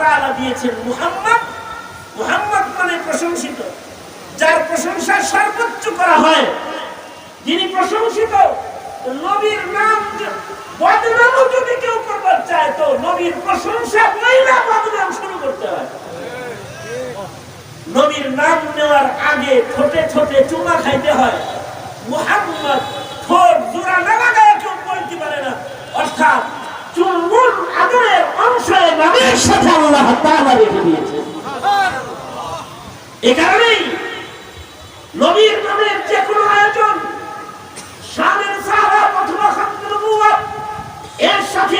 তাআলা দিয়েছেন মুহাম্মদ মুহাম্মদ মানে প্রশংসিত। যার প্রশংসা সর্বোচ্চ করা হয়, যিনি প্রশংসিত নবীর নাম বদনামও যদি কেউ করবার চায়, তো নবীর প্রশংসা বইলা বদনাম শুরু করতে হয়। নবীর নাম নেওয়ার আগে ঠোঁটে ঠোঁটে চুমা খাইতে হয়, মুহাম্মদ ঠোঁট জোড়া না লাগায় কেউ বলতে পারে না অর্থাৎ চুলমুল আদরের অংশ এই নামের সাথে আল্লাহ তাআলা রেখে দিয়েছে নবীর নামের যে কোনো আয়োজন, শানের এর সাথে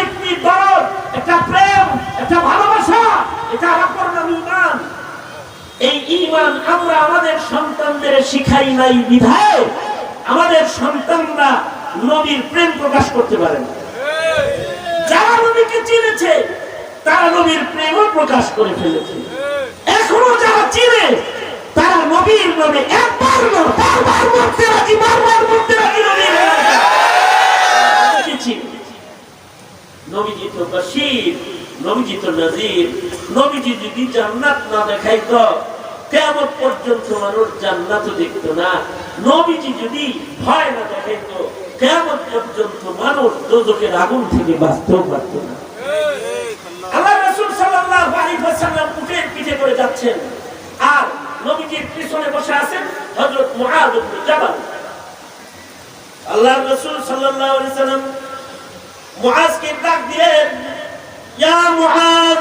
আমাদের সন্তানদের শিখাই নাই বিধায়, আমাদের সন্তানরা নবীর প্রেম প্রকাশ করতে পারে যারা নবীকে চিনেছে, তারা নবীর প্রেমও প্রকাশ করে ফেলেছে। এখনও যারা নবীজি তো বশীর, নবীজি তো নজির। নবীজি যদি জান্নাত না দেখাইতো কেমন পর্যন্ত মানুষ জান্নাতও দেখতো না। নবীজি যদি ভয় না দেখাইতো কেমন পর্যন্ত মানুষ দোজকের আগুন থেকে বাঁচতেও পারতো না। আল্লাহ রাসূল সাল্লাল্লাহু আলাইহি ওয়াসাল্লাম উটের পিঠে করে যাচ্ছেন। আর নবীজির পিছনে বসে আছেন, হযরত মুআয জাবাল। আল্লাহ রাসূল সাল্লাল্লাহু আলাইহি ওয়াসাল্লাম মুআজকে ডাক দিলেন ইয়া মুআজ,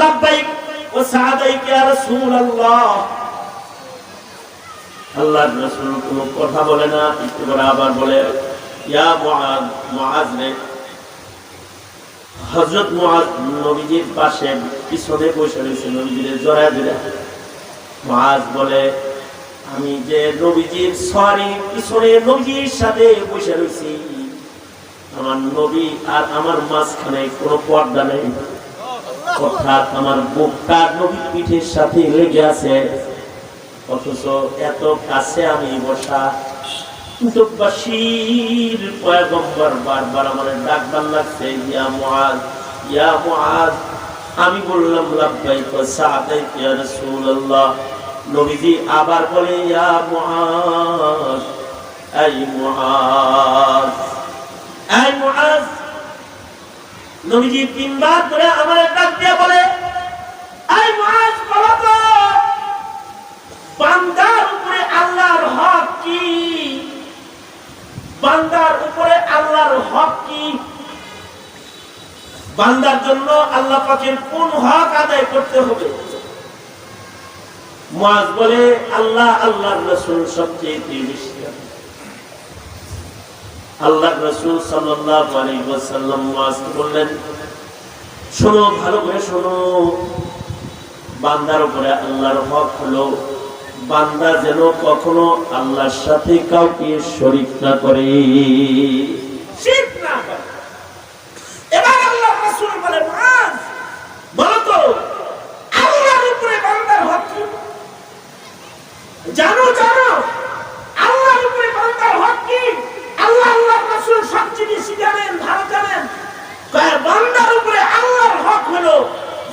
লাব্বাইক ওয়া সাআদাইক ইয়া রাসূলুল্লাহ। আল্লাহর রাসূল কোনো কথা বলে না, একটু করে আবার বলে, ইয়া মুআজ মুআজ রে। হযরত মুআজ নবীজির পাশে, পিছনে বসে রয়েছে নবীজির মুআজ বলে, আমি যে নবীজির সরি, পিছনে নবীজির সাথে বসে রয়েছি। আমার নবী আর আমার মাঝখানে কোনো পর্দা নেই। অর্থাৎ আমার বুকটা নবীর পিঠের সাথে লেগে আছে। অথচ এত কাছে আমি বসা। লাগছে, ইয়া ইয়া আমি বললাম আবার বলে, ইয়া মুআজ এই মুআজ নবীজি তিনবার ধরে আমার ডাক দিয়ে বলে বান্দার জন্য আল্লাহ কোন হক আদায় করতে হবে? মাজ বলে আল্লাহ, আল্লাহর সবচেয়ে বেশি। আল্লাহ রসুল মাজকে বললেন শোনো, ভালো করে শোনো। বান্দার উপরে আল্লাহর হক হলো, বান্দা যেন কখনো আল্লাহর সাথে কাউকে শরিক না করে। না করে। এবার আল্লাহ রাসূল বলে মুআজ বলো তো আল্লাহর উপরে বান্দার হক কি জানো জানো আল্লাহর উপরে বান্দার হক কি আল্লাহ আল্লাহর রাসূল সবচেয়ে বেশি জানেন ভালো জানেন কয় বান্দার উপরে আল্লাহর হক হলো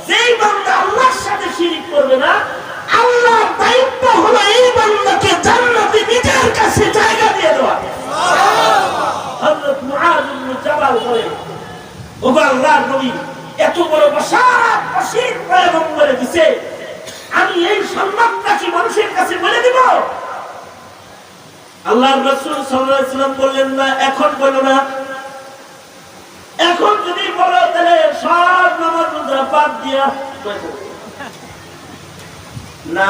যেই বান্দা আল্লাহর সাথে শিরিক করবে না? আল্লাহর দায়িত্ব হলো এই বান্দাকে জান্নাতে নিজের কাছে জায়গা দিয়ে দেওয়া। মানুষের কাছে বলে দিব? আল্লাহর রাসূল সাল্লাল্লাহু না, এখন বলো না। এখন যদি বলো, তাহলে সব নামাজ বাদ দিয়া না,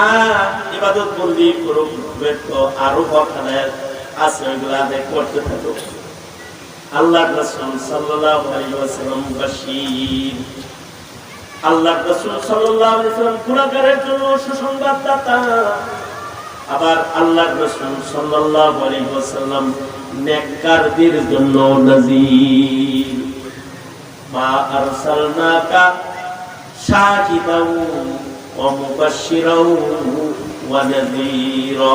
ইবাদত বন্দি করুক তো আরও কথা আছে, ওইগুলো আদায় করতে থাকো। আল্লাহ রাসূল সাল্লাল্লাহু আলাইহি ওয়াসাল্লাম আল্লাহ রাসূল সাল্লাল্লাহু আলাইহি ওয়াসাল্লাম গুনাহগারের জন্য সুসংবাদদাতা। আবার আল্লাহ রাসূল সাল্লাল্লাহু আলাইহি ওয়াসাল্লাম নেককারদের জন্য নাযীর। মা আরসালনাকা শাহিদাও ওয়া নাযীরা